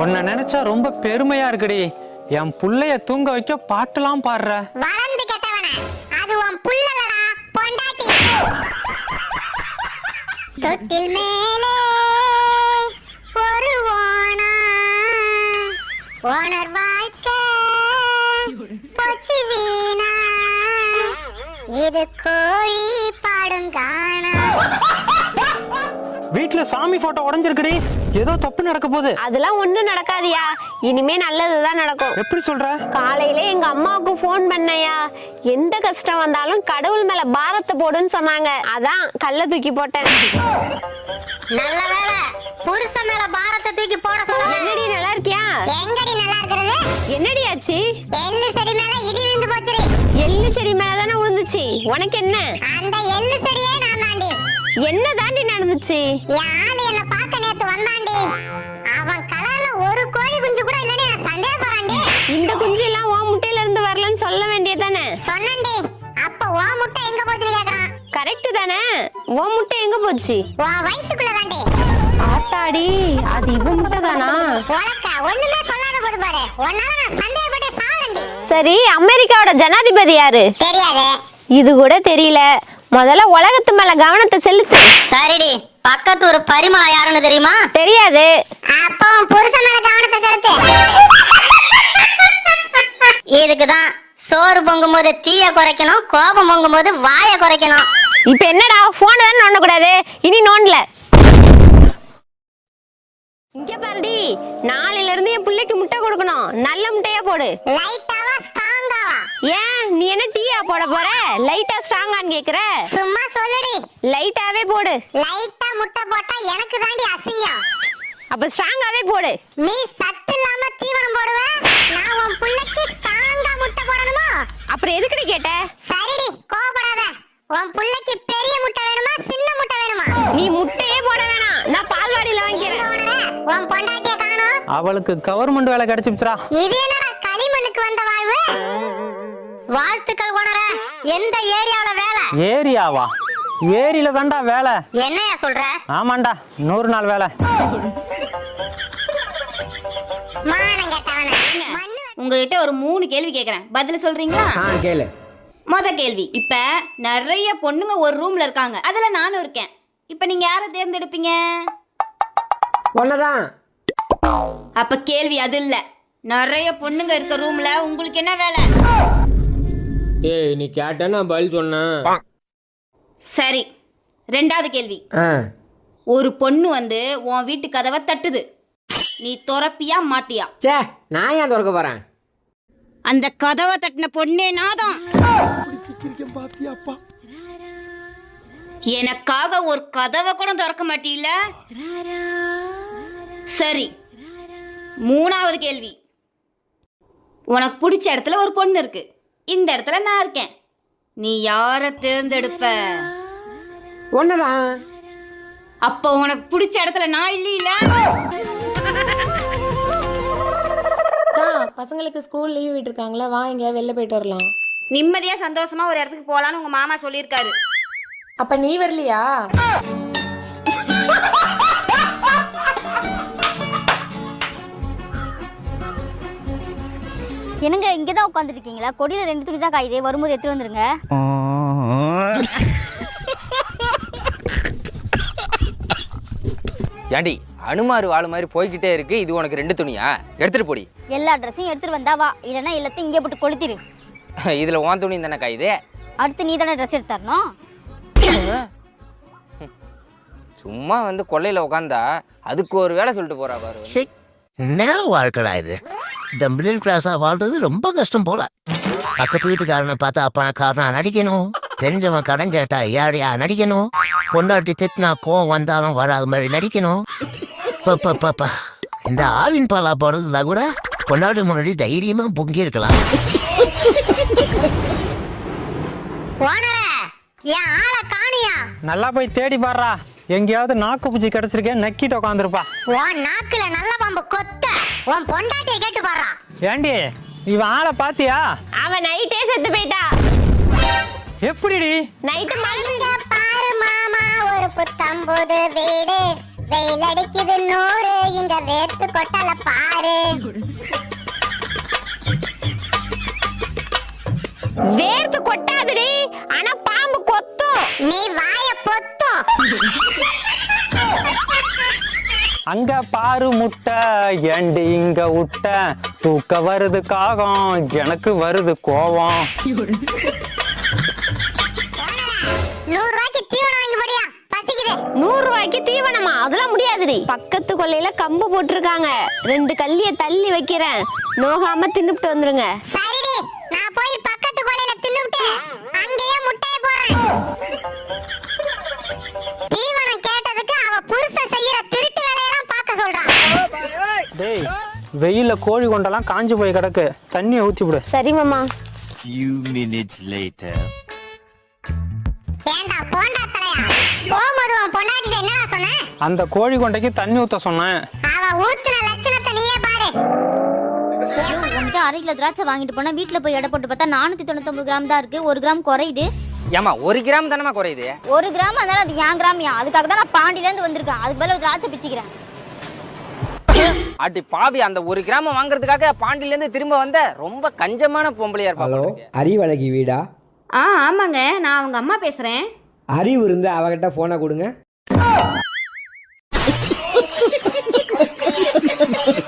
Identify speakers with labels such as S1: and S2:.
S1: உன்னை நினைச்சா ரொம்ப பெருமையா இருக்குடி. என் புள்ளைய தூங்க வைக்க பாட்டுலாம் பாடுற.
S2: வளர்ந்து கெட்டவன. அது உன் புள்ளலடா பொண்டாட்டி. தொட்டில் மேலே ஒரு ஓனா. ஓனர்
S1: வீட்டுல சாமி போட்டோ உடைஞ்சிருக்குடி. ஏதோ தப்பு நடக்க போகுது.
S3: அதெல்லாம் ஒண்ணும் நடக்காதியா. இனிமே நல்லதுதான் நடக்கும்.
S1: எப்படி சொல்ற?
S3: காலையில எங்க அம்மாவுக்கு ஃபோன் பண்ணையா எந்த கஷ்டம் வந்தாலும் கடவுள் மேல பாரத்தை போடுன்னு சொன்னாங்க. அதான் கல்ல தூக்கி போட்டேன்.
S2: நல்ல வேலை புருஷன் மேல பாரத்தை தூக்கி போட சொல்ல
S3: என்னடி நல்லா இருக்கியா?
S2: எங்கடி நல்லா இருக்கிறது?
S3: என்னடி ஆச்சு?
S2: எள்ளு செடி மேல இடி விழுந்து போச்சுடி.
S3: எள்ளு செடி மேல தானே விழுந்துச்சு உனக்கு என்ன?
S2: அந்த எள்ளு செடியே
S3: என்ன தாண்டி நடந்துச்சு?
S2: ஆளு என்ன பார்க்க நேத்து வந்தாண்டி? அவன் கலர்ல ஒரு கோழி குஞ்சு கூட இல்லன்னு நான் சந்தேகப்படுறான்டி
S3: இந்த குஞ்சு எல்லாம் உன் முட்டையில இருந்து வரலன்னு சொல்ல வேண்டியதானே
S2: சொன்னண்டி அப்ப உன் முட்டை எங்க போச்சுன்னு கேக்குறான்.
S3: கரெக்ட் தானே? உன் முட்டை எங்க போச்சு?
S2: உன் வயித்துக்குள்ள தாண்டி.
S3: ஆத்தாடி அது இவ முட்டை தானா
S2: உனக்க ஒண்ணுமே சொல்லாத போது பாரு. உன்னால நான் சந்தேகப்பட்டு சாவண்டி
S3: சரி அமெரிக்காவோட ஜனாதிபதி யாரு?
S2: தெரியாது.
S3: இது கூட தெரியல. முதல்ல உலகத்து மேல கவனத்தை செலுத்து.
S2: சரிடி. பக்கத்து ஒரு பரிமளா யாருன்னு தெரியுமா?
S3: தெரியாது.
S2: அப்போ புருஷன் மேல கவனத்தை செலுத்து. இதுக்குதான் சோறு பொங்கும் போது தீய குறைக்கணும் கோபம் பொங்கும் போது வாய குறைக்கணும்.
S3: இப்ப என்னடா போன் தானே நோண்ட கூடாது இனி நோண்டல. இங்க பாருடி நாளையில இருந்து என் பிள்ளைக்கு முட்டை கொடுக்கணும். நல்ல முட்டையா போடு.
S2: லைட்டாவா ஸ்ட்ராங்காவா
S3: ஏன்? நீ என்ன டீயா போட போற? லைட்டா ஸ்ட்ராங்கான்னு கேக்குற.
S2: சும்மா சொல்லுடி.
S3: லைட்டாவே போடு.
S2: லைட்டா முட்டை போட்டா எனக்கு தாண்டி அசிங்கம்.
S3: அப்ப ஸ்ட்ராங்காவே போடு.
S2: நீ சத்து இல்லாம தீவனம் போடுவ? நான் உன் புள்ளைக்கு ஸ்ட்ராங்கா முட்டை போடணுமா?
S3: அப்புறம் எதுக்குடி கேட்ட?
S2: சரிடி கோபப்படாத உன் புள்ளைக்கு பெரிய முட்டை வேணுமா சின்ன முட்டை வேணுமா?
S3: நீ முட்டையே போட வேணாம். நான் பால்வாடியில வாங்கிக்கிறேன்.
S2: உன் பொண்டாட்டிய காணோம்.
S1: அவளுக்கு கவர்மெண்ட் வேலை கிடைச்சிருச்சுடா
S2: இது என்னடா எந்த ஏரியாவுல வேலை?
S1: ஏரியாவா? ஏரியில தான்டா வேலை.
S2: என்னையா சொல்ற?
S1: ஆமாண்டா நூறு நாள் வேலை.
S4: உங்ககிட்ட ஒரு மூணு கேள்வி கேட்குறேன் பதில் சொல்றீங்களா?
S5: ஆ கேளு.
S4: மொத கேள்வி. இப்ப நிறைய பொண்ணுங்க ஒரு ரூம்ல இருக்காங்க. அதுல நானும் இருக்கேன். இப்ப நீங்க யாரை தேர்ந்தெடுப்பீங்க?
S5: ஒன்னதான்
S4: அப்ப கேள்வி அது இல்ல. நிறைய பொண்ணுங்க இருக்க ரூம்ல உங்களுக்கு என்ன வேலை?
S5: ஏய் நீ கேட்ட நான் பதில் சொன்னேன்.
S4: சரி ரெண்டாவது கேள்வி.
S5: ஆ.
S4: ஒரு பொண்ணு வந்து உன் வீட்டு கதவை தட்டுது. நீ துறப்பியா மாட்டியா?
S5: சே நான் ஏன் திறக்க போறேன்?
S4: அந்த கதவை தட்டின பொண்ணே நாதான் எனக்காக ஒரு கதவை கூட திறக்க மாட்டீல்ல சரி மூணாவது கேள்வி. உனக்கு பிடிச்ச இடத்துல ஒரு பொண்ணு இருக்கு. இந்த இடத்துல நான் இருக்கேன். நீ யாரை தேர்ந்தெடுப்ப?
S5: ஒன்னதான்
S4: அப்போ உனக்கு பிடிச்ச இடத்துல நான் இல்லையில?
S6: பசங்களுக்கு ஸ்கூல் லீவ் விட்டுருக்காங்களா வா எங்கேயா வெளில போயிட்டு வரலாம்.
S4: நிம்மதியா சந்தோஷமா ஒரு இடத்துக்கு போலான்னு உங்க மாமா சொல்லியிருக்காரு.
S6: அப்ப நீ வரலையா?
S7: என்னங்க இங்கே தான் உட்காந்துருக்கீங்களா கொடியில் ரெண்டு துணி தான் காயுது வரும்போது எடுத்துட்டு வந்துருங்க.
S8: ஏண்டி அனுமாரு வாழ மாதிரி போய்கிட்டே இருக்கு இது உனக்கு ரெண்டு துணியா? எடுத்துட்டு போடி.
S7: எல்லா ட்ரெஸ்ஸையும் எடுத்துட்டு வந்தா வா. இல்லைன்னா எல்லாத்தையும் இங்கே போட்டு கொளுத்திரு.
S8: இதுல உன் துணி தானே காயுது
S7: அடுத்து நீ தானே ட்ரெஸ் எடுத்து தரணும்
S8: சும்மா வந்து கொல்லையில உட்காந்தா அதுக்கு ஒரு வேலை சொல்லிட்டு போறா பாரு.
S9: என்ன வாழ்க்கடா இது. இந்த மிடில் கிளாஸா வாழ்றது ரொம்ப கஷ்டம் போல. பக்கத்து வீட்டுக்காரனை பார்த்தா பணக்காரனா நடிக்கணும். தெரிஞ்சவன் கடன் கேட்டா ஏழையா நடிக்கணும். பொண்டாட்டி திட்டினா கோவம் வந்தாலும் வராத மாதிரி நடிக்கணும். பப்பா பாப்பா இந்த ஆவின் பாலா போறதுல கூட பொண்டாட்டி முன்னாடி தைரியமா பொங்கி இருக்கலாம்.
S1: நல்லா போய் தேடி பாடுறா. எங்கேயாவது நாக்கு பூச்சி கிடைச்சிருக்கேன் நக்கிட்டு உட்காந்துருப்பா
S2: உன் நாக்குல நல்ல பாம்பு கொத்த. உன் பொண்டாட்டிய கேட்டு பாடுறான்
S1: ஏண்டி இவன் ஆளை பாத்தியா?
S3: அவன் நைட்டே செத்து போயிட்டா.
S1: எப்படிடி?
S3: நைட்டு
S2: இங்க பாரு மாமா ஒரு புத்தம் புது வீடு. வெயில் அடிக்குது நூறு இங்க வேர்த்து கொட்டல பாரு.
S3: வேர்த்து கொட்டாதுடி ஆனா பாம்பு கொத்தும்.
S2: நீ வாய பொத்தும்
S1: அங்க பாரு முட்டை ஏண்டி இங்க விட்ட தூக்க வருது காகம் எனக்கு வருது கோவம்
S2: நூறு ரூபாய்க்கு தீவனம் வாங்கி போடியா பசிக்குது.
S3: நூறு ரூபாய்க்கு தீவனமா? அதெல்லாம் முடியாதுடி. பக்கத்து கொல்லையில கம்பு போட்டிருக்காங்க. ரெண்டு கல்லிய தள்ளி வைக்கிறேன். நோகாம தின்னுட்டு வந்துருங்க.
S1: டேய் வெயில்ல கோழி கொண்டெல்லாம் காஞ்சு போய் கிடக்கு. தண்ணியை ஊத்தி விடு
S3: சரி மாமா.
S10: Few minutes later.
S2: ஏண்டா போண்டா தலையா? போகும்போது உன் பொண்டாட்டிட்ட என்னடா சொன்ன?
S1: அந்த கோழி கொண்டைக்கு தண்ணி ஊத்த சொன்னேன்.
S2: அவ ஊத்துன லட்சணத்தை நீயே பாரு.
S7: ஐயோ உன்கிட்ட அரை கிலோ திராட்சை வாங்கிட்டு போனா வீட்ல போய் எடை போட்டு பார்த்தா நானூத்தி தொண்ணூத்தொன்பது கிராம் தான் இருக்கு. ஒரு கிராம் குறையுது.
S8: ஏமா ஒரு கிராம் தானமா குறையுது?
S7: ஒரு கிராம் அதனால அது என் கிராமியா? அதுக்காக தான் நான் பாண்டியில இருந்து வந்திருக்கேன். அதுக்கு பதிலா ஒரு திராட்சை பிச்சுக்கிறேன்.
S8: அடி பாவி அந்த ஒரு கிராமம் வாங்குறதுக்காக பாண்டியிலேருந்து திரும்ப வந்த ரொம்ப கஞ்சமான பொம்பளையார்
S5: ஹலோ
S8: இருப்பாங்க
S5: அறிவழகி வீடா?
S4: ஆ ஆமாங்க நான் அவங்க அம்மா பேசுகிறேன்
S5: அறிவு இருந்து அவகிட்ட போனை கொடுங்க.